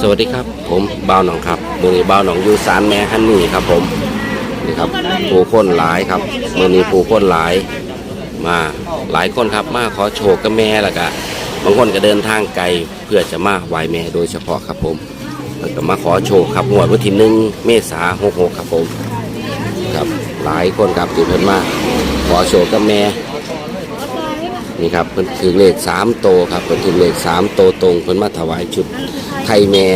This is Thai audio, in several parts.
สวัสดีครับ ผมบ่าวหนองครับมือนี้บ่าวหนองอยู่สารแม่ฮันนี่ครับ ผมนี่ครับผู้คนหลายครับมือนี้ผู้คนหลายมาหลายคนครับมาขอโชคกับแม่ล้วก็บางคนก็เดินทางไกลเพื่อจะมาไหว้แม่โดยเฉพาะครับผมแล้วก็มาขอโชคครับงวดวันที่หนึ่งเมษาหกหกครับผมครับหลายคนครับที่เพิ่นมาขอโชคกับแม่นี่ครับเพิ่นถือเลขสามโตครับเพิ่นถือเลขสามโตตรงเพิ่นมาถวายชุด ไทยแม่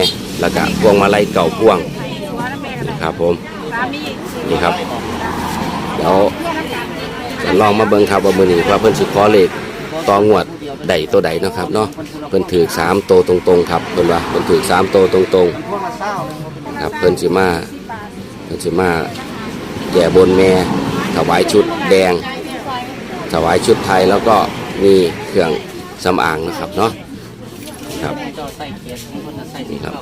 แล้วก็พวงมาลัยเก่าพวงนี่ครับผมนี่ครับเดี๋ยวจะลองมาเบิ่งครับว่ามือนี้ว่าเพิ่นสิขอเลขต่องวดใดตัวใดนะครับเนาะเพิ่นถือสามโตวตรงๆครับเพิ่นว่าเพิ่นถือสามโตวตรงๆครับเพิ่นสิมาเพิ่นสิมาแย่บนแม่ถวายชุดแดง ถวายชุดไทยแล้วก็มีเครื่องสำอางนะครับเนาะ ครับนี่ครับ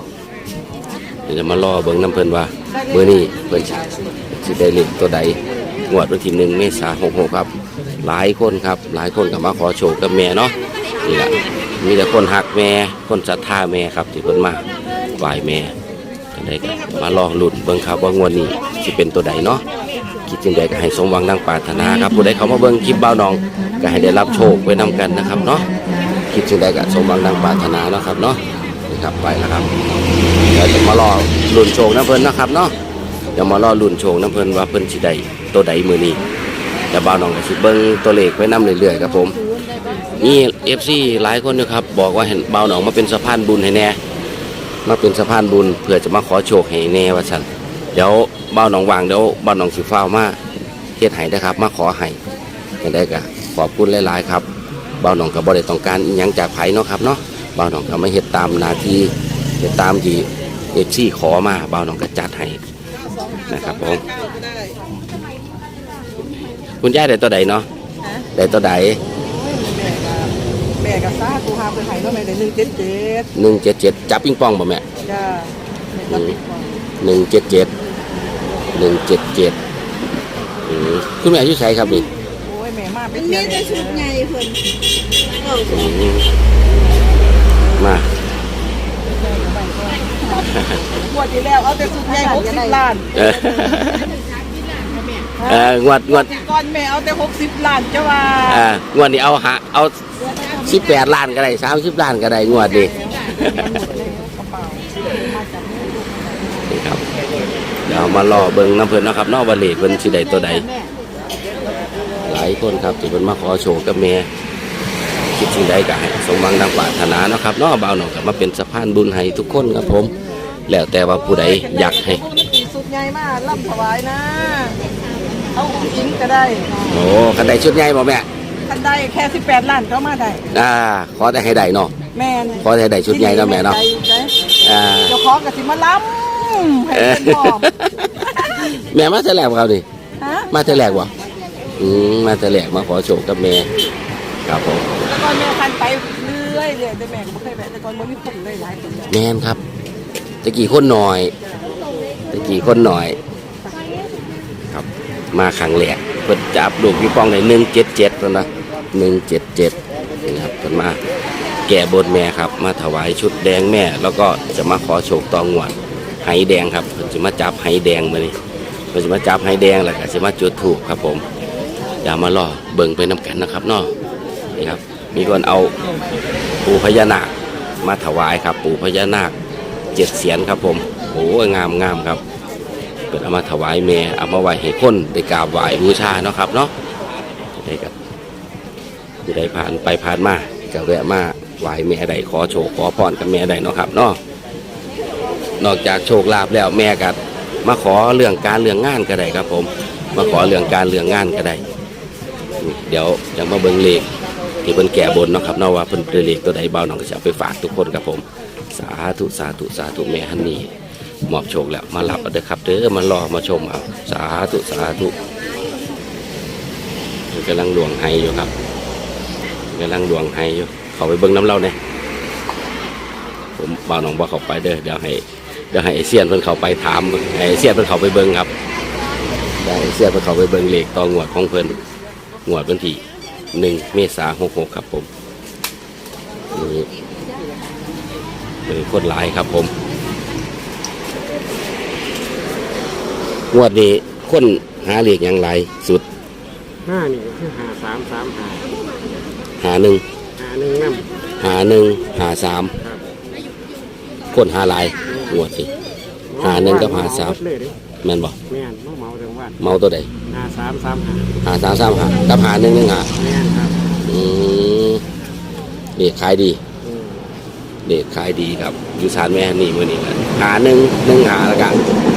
เดี๋ยวจะมารอเบิ่งน้ำเพิ่นว่าเมื่อนี้เพิ่นสิได้เลขตัวใดงวดวันที่หนึ่งเมษาหกหกครับ หลายคนครับ หลายคนก็มาขอโชคกับแม่เนาะนี่แหละมีแต่คนหักแม่คนศรัทธาแม่ครับที่เพิ่นมาไหว้แม่จะได้ก็มารอลุ้นเบิ่งครับว่างวดนี้สิเป็นตัวใดเนาะคิดจึงใดก็ให้สมหวังดังปรารถนาครับผู้ใดเขามาเบิ่งคลิปเบ้าน้อง ก็ให้ได้รับโชคไปนำกันนะครับเนาะ คิดจึงใดก็สมหวังดังปรารถนาเนาะครับเนาะนี่ครับไปแล้วครับเดี๋ยวจะมารอลุ้นโชคน้ำเพลินนะครับเนาะเดี๋ยวมารอลุ้นโชคน้ำเพลินว่าเพลินสิได้ตัวใดมือนี้แต่บ้าน้องก็สิเบิ่งตัวเลขไว้นํเรื่อยๆครับผมนี่ FC หลายคนนะครับบอกว่าเห็นบ้าน้องมาเป็นสะพานบุญให้แน่มาเป็นสะพานบุญเพื่อจะมาขอโชคให้แน่ว่าซั่นเดี๋ยวบ้านหนองวางเดี๋ยวบ้านหนองสีฟ้ามาเฮ็ดให้นะครับ มาขอให้ยังได้ก็ขอบคุณหลายๆครับ บ้านหนองก็บ่ได้ต้องการอิหยังจากไผเนาะครับเนาะบ้านหนองก็ไม่เฮ็ดตามหนาทีเฮ็ดตามที่เอฟซีขอมาบ้านหนองก็จัดให้นะครับผมคุณยายได้ตัวใดเนาะได้ตัวใดแม่กับซ่ากูหาไปไห้แล้วแม่ได้หนึ่งเจ็ดเจ็ดหนึ่งเจ็ดเจ็ดจับปิงปองบ่แม่จ้าแม่ก็ติดก่อนหนึ่งเจ็ดเจ็ดหนึ่งเจ็ดเจ็ดคุณแม่อายุใช้ครับนี่โอ้ยแม่มาไปมันเที่มียวแต่ชุดไงเพิ่นเอาอืมมางวดที่แล้วเอาแต่สุดใหญ่หกสิบล้านเออเอองวดงวดก่อนแม่เอาแต่หกสิบล้านจ้าว่าเอ่างวดนี้เอาหาเอาสิบแปดล้านก็ได้สามสิบล้านก็ได้งวดนี้นี่ครับเดี๋ยวมารอเบิ่งน้ำเพิ่นเนาะครับเนอกวาเลขเพิ่นสิได้ตัวใดหลายคนครับที่เพิ่นมาขอโชว์กับแม่คิดสิ่งใดก็ให้สมหวังดังปรารถนาเนาะครับนอกบ่าวหนองก็มาเป็นสะพานบุญให้ทุกคนครับผม แล้วแต่ว่าผู้ใดอยากให้สุดใหญ่มากร่ำถวายนะ เอาของจริงก็ได้โอ้คันใดชุดใหญ่บ่แม่คันได้แค่สิบแปดล้านเขามาได้อ่าขอแต่ให้ได้เนาะแม่นขอแต่ให้ได้ชุดใหญ่เนาะแม่เนาะอ่าเจ้าของกับสิมาล้ำให้เป็นพร้อมแม่มาแต่แรกบ่ครับนี่ฮะมาแต่แรกบ่ อืมมาแต่แรกมาขอโชคกับแม่ครับผมแต่ก่อนแม่คันไปเรื่อยเรื่อยแต่แม่ก็ไม่เคยแวะแต่ก่อนมันมีคนเลยหลายคนเลยแม่นครับตะกี้คนหน่อยตะกี้คนหน่อย ครับ มาครั้งแรกเพิ่นจับลูกพี่ปองได้หนึ่งเจ็ดเจ็ดแล้วนะหนึ่งเจ็ดเจ็ดนี่ครับเพิ่นมาแก่บนแม่ครับ มาถวายชุดแดงแม่ แล้วก็จะมาขอโชคตองหวดไหแดงครับเพิ่นจะมาจับไหแดงมานี่เพิ่นจะมาจับไหแดงแล้วก็จะมาจุดถูกครับผม อย่ามารอเบิ่งไปน้ำกันนะครับเนาะนี่ครับ มีคนเอาปูพญานาคมาถวายครับ ปูพญานาคเจ็ดเสียนครับผมโอ้ยงามงามครับเป็นเอามาถวายแม่เอามาไหว้ให้คนได้กราบไหว้บูชาเนาะครับเนาะได้กับจะได้ผ่านไปผ่านมาก็แวะมาไหว้แม่ได้ขอโชคขอพรกับแม่ได้เนาะครับเนาะนอกจากโชคลาภแล้วแม่ก็มาขอเรื่องการเรื่องงานก็ได้ครับผม มาขอเรื่องการเรื่องงานก็ได้ เดี๋ยวจะมาเบิ่งเลขที่เพิ่นแก่บนเนาะครับเนาะว่าเพิ่นได้เลขตัวใดเบาหน่องก็จะเอาไปฝากทุกคนครับผม สาธุสาธุสาธุแม่ฮันนี่มอบโชคแล้วมารับเอาเด้อครับเด้อมารอมาชมเอาสาธุสาธุกำลังดวงไฮอยู่ครับกำลังดวงไฮอยู่เขาไปเบิ้งน้ำเล่าเนี่ยผมบ่าวหนองบ่เขาไปเด้อเดี๋ยวให้เดี๋ยวให้ไอเซียนเพิ่นเขาไปถามให้ไอเซียนเพิ่นเขาไปเบิ้งครับได้ไอเซียนเพิ่นเขาไปเบิ้งเลขต่องวดของเพิ่น งวดวันที่หนึ่งเมษาหกหกครับผมนี่เป็นคนหลายครับผม งวดนี้คนหาเรียกอย่างไรสุดห้านี่คือหาสามสามหาหาหนึ่งหาหนึ่งน้หาหนึ่งหาสามำครับคนหาหลายงวดสิหาหนึ่งกับหาสามเลยเด้ แม่นบ่แม่นเมาเมาถึงวันเมาตัวใดหาสามสามหาหาสามสามหากับหาหนึ่งหนึ่งหาแม่นครับอืมเด็กขายดีอืมเด็กขายดีครับอยู่สารแม่ฮันนี่มื่อนี้หาหนึ่งหนึ่งหาแล้วกัน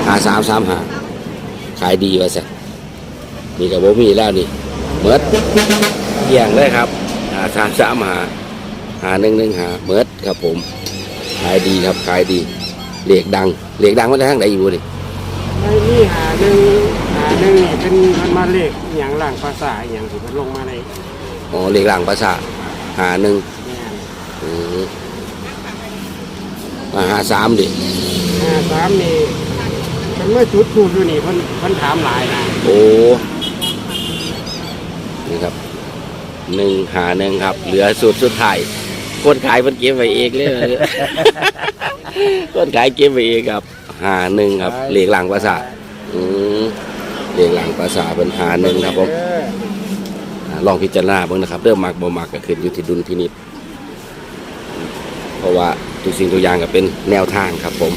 หาสามสามหาขายดีว่าสันี่กับโบมีแล้วนี่เมิดเกี่ยงเลยครับหาสามสามหาหาหนึ่งหนึ่งหาเมิดครับผมขายดีครับขายดีเหล็กดังเหล็กดังมาจากทางไหนอยู่นี่ ไอ้นี่หาหนึ่งหาหนึ่งนี่เป็นมันมาเลขอหย่างหลังภาษาอหย่างที่มันลงมาในอ๋อเหล็กหลังประสาทหาหนึ่งแม่นอืมมาหาสามดิหาสามนี่เป็นเมื่อจุดทูบอยู่นี่เพิ่นเพิ่นถามหลายนะโอ้นี่ครับหนึ่งหาหนึ่งครับ เหลือสุดสุดท้ายคนขายมันเก็บไว้เองเลย คนขายเก็บไว้เองครับ หาหนึ่งครับเหล็กหลังประสาทอืมเหล็กหลังประสาทเป็นหาหนึ่งครับผมเอออ่าลองพิจารณาเบ้างนะครับเริ่มมักบ่มักก็ขึ้นอยู่ที่ดุลพินิจเพราะว่าทุกสิ่งทุกอย่างก็เป็นแนวทางครับผม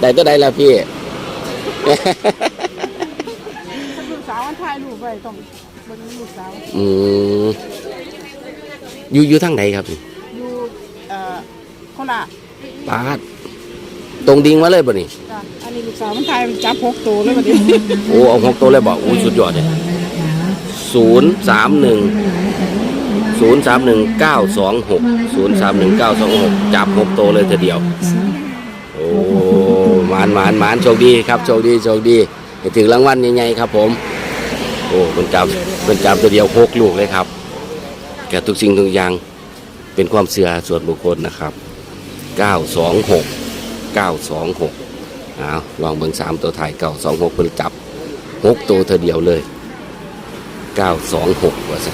ได้ตัวใดแล้วพี่ลูกสาวมันถ่ายรูปไว้ต้องเบิ่งลูกสาวอืมอยู่อยู่ทางไหนครับนี่อยู่เอ่อโคราชปาด ตรงดิ่งมาเลยบ่นี่จ้ะอันนี้ลูกสาวมันถ่ายมันจับหกตัวเลยบัดนี้โอ้เอาหกตัวเลยบอกโอ้สุดยอดเลยศูนย์สามหนึ่งศูนย์สามหนึ่งเก้าสองหกศูนย์สามหนึ่งเก้าสองหกจับหกตัวเลยทีเดียว โอ้หมานหมานหมานโชคดีครับโชคดีโชคดีให้ถึงรางวัลใหญ่ๆครับผม โอ้เป็นจับเป็นจับตัวเดียวหกลูกเลยครับแกทุกสิ่งทุกอย่างเป็นความเสื่อส่วนบุคคลนะครับเก้าสองหกเก้าสอาลองเบิ่งสามตัวถ่ายเก้าสองหกเป็นจับหกตัวเธอเดียวเลยเก้าสองหกว่าสั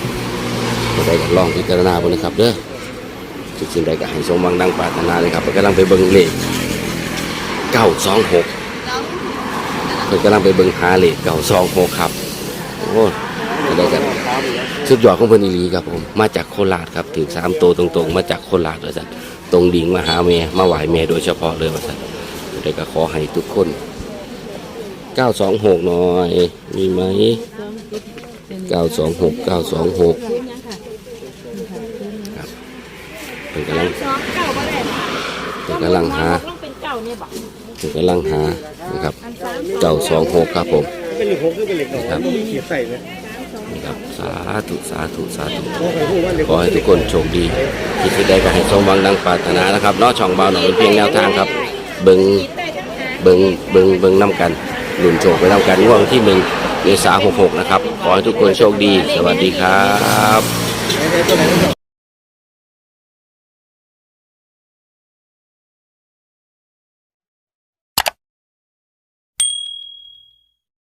ก็ได้ลองพิจารณาบนนะครับเด้อทุกสิ่งใดก็ให้สมหวังดังปรารถนาเลยครับเพิ่นกำลังไปเบิ่งเลขเก้าสองหกเพิ่นกำลังไปเบิ่งหาเลขเก้าสองหกครับ โอ้ก็ได้กันสุดยอดของเพิ่นอีหลีครับผม มาจากโคราชครับถึงสามตัวตรงๆ มาจากโคราชเลยสัน ตรงดิ่งมาหาแม่มาไหวแม่โดยเฉพาะเลยว่าสันเด็กก็ขอให้ทุกคน926หน่อย มีไหม926 926ครับเพิ่นกำลังสองเก่าบ่ได้เพิ่นกำลังหาองเป็นก่าเนี่ยบ่เพิ่นกำลังหานะครับอันสาม926ครับผมเป็นหล็กหกหรือเป็นเหล็กดอครับเขียใส่ไหม นี่ครับสาธุสาธุสาธุขอให้ทุกคนโชคดีคิดที่ได้ก็ให้สมหวังดังปรารถนานะครับเนอช่องเบาหน่อยเป็นเพียงแนวทางครับ เบิงเบิงเบิงเบิงน้ำกันหลุนโชคไปน้ำกันง่วงที่หนึ่งเมษาหกหกนะครับ ขอให้ทุกคนโชคดี สวัสดีครับ